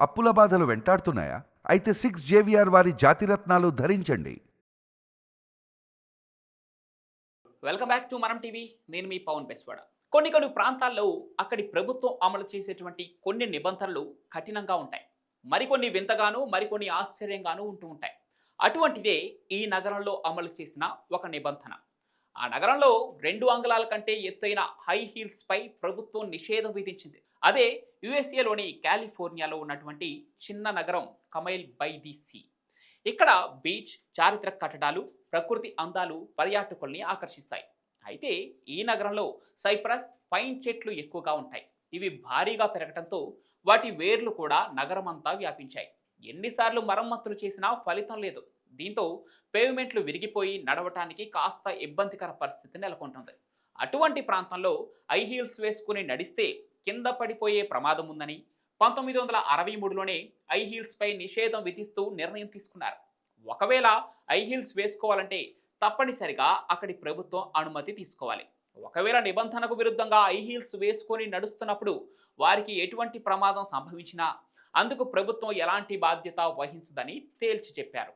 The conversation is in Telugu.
అప్పుల బాధలు వెంటాడుతున్నాయా? అయితే సిక్స్ జేవిఆర్ వారి జాతిరత్నాలు ధరించండి. Welcome back to Manam TV నేను మీ పవన్ బెస్వాడ. కొన్ని కొన్ని ప్రాంతాల్లో అక్కడి ప్రభుత్వం అమలు చేసేటువంటి కొన్ని నిబంధనలు కఠినంగా ఉంటాయి. మరికొన్ని వింతగాను మరికొన్ని ఆశ్చర్యంగాను ఉంటూ ఉంటాయి. అటువంటిదే ఈ నగరంలో అమలు చేసిన ఒక నిబంధన. ఆ నగరంలో రెండు అంగుళాల కంటే ఎత్తైన హై హీల్స్ పై ప్రభుత్వం నిషేధం విధించింది. అదే యుఎస్ఏలోని కాలిఫోర్నియాలో ఉన్నటువంటి చిన్న నగరం కమైల్ బై ది సీ. ఇక్కడ బీచ్ చారిత్రక కట్టడాలు ప్రకృతి అందాలు పర్యాటకుల్ని ఆకర్షిస్తాయి. అయితే ఈ నగరంలో సైప్రస్ పైన్ చెట్లు ఎక్కువగా ఉంటాయి. ఇవి భారీగా పెరగడంతో వాటి వేర్లు కూడా నగరమంతా వ్యాపించాయి. ఎన్నిసార్లు మరమ్మతులు చేసినా ఫలితం లేదు. దీంతో పేవ్మెంట్లు విరిగిపోయి నడవటానికి కాస్త ఇబ్బందికర పరిస్థితి నెలకొంటుంది. అటువంటి ప్రాంతంలో ఐ హీల్స్ వేసుకుని నడిస్తే కింద పడిపోయే ప్రమాదం ఉందని పంతొమ్మిది వందల అరవై మూడులోనే ఐ హీల్స్పై నిషేధం విధిస్తూ నిర్ణయం తీసుకున్నారు. ఒకవేళ ఐ హీల్స్ వేసుకోవాలంటే తప్పనిసరిగా అక్కడి ప్రభుత్వం అనుమతి తీసుకోవాలి. ఒకవేళ నిబంధనకు విరుద్ధంగా ఐ హీల్స్ వేసుకొని నడుస్తున్నప్పుడు వారికి ఎటువంటి ప్రమాదం సంభవించినా అందుకు ప్రభుత్వం ఎలాంటి బాధ్యత వహించదని తేల్చి చెప్పారు.